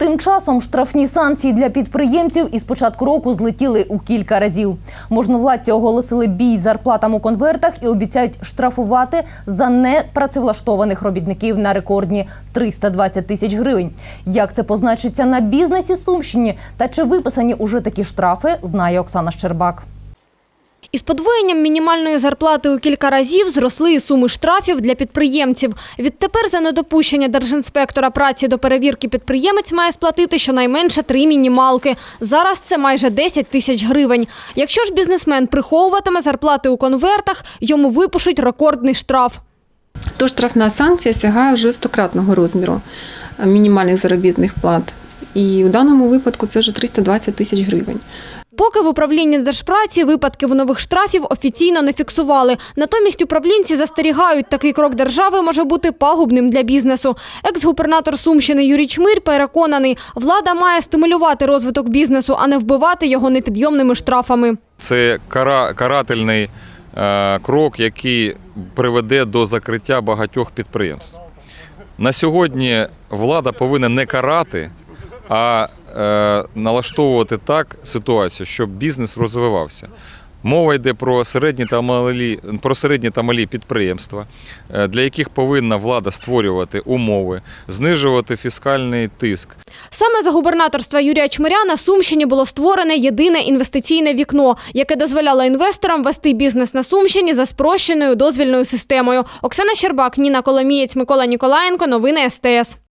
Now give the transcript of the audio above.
Тим часом штрафні санкції для підприємців із початку року злетіли у кілька разів. Можновладці оголосили бій зарплатам у конвертах і обіцяють штрафувати за непрацевлаштованих робітників на рекордні 320 тисяч гривень. Як це позначиться на бізнесі Сумщині та чи виписані уже такі штрафи, знає Оксана Щербак. Із подвоєнням мінімальної зарплати у кілька разів зросли і суми штрафів для підприємців. Відтепер за недопущення держінспектора праці до перевірки підприємець має сплатити щонайменше три мінімалки. Зараз це майже 10 тисяч гривень. Якщо ж бізнесмен приховуватиме зарплати у конвертах, йому випишуть рекордний штраф. то штрафна санкція сягає вже стократного розміру мінімальних заробітних плат. І у даному випадку це вже 320 тисяч гривень. Поки в управлінні держпраці випадків нових штрафів офіційно не фіксували. Натомість управлінці застерігають, такий крок держави може бути пагубним для бізнесу. Екс-губернатор Сумщини Юрій Чмир переконаний, влада має стимулювати розвиток бізнесу, а не вбивати його непідйомними штрафами. Це кара, карательний е, крок, який приведе до закриття багатьох підприємств. На сьогодні влада повинна не карати, а е, налаштовувати так ситуацію, щоб бізнес розвивався. Мова йде про середні та малі, про середні та малі підприємства, е, для яких повинна влада створювати умови, знижувати фіскальний тиск. Саме за губернаторства Юрія Чмиря на Сумщині було створене єдине інвестиційне вікно, яке дозволяло інвесторам вести бізнес на Сумщині за спрощеною дозвільною системою. Оксана Щербак, Ніна Коломієць, Микола Ніколаєнко. Новини СТС.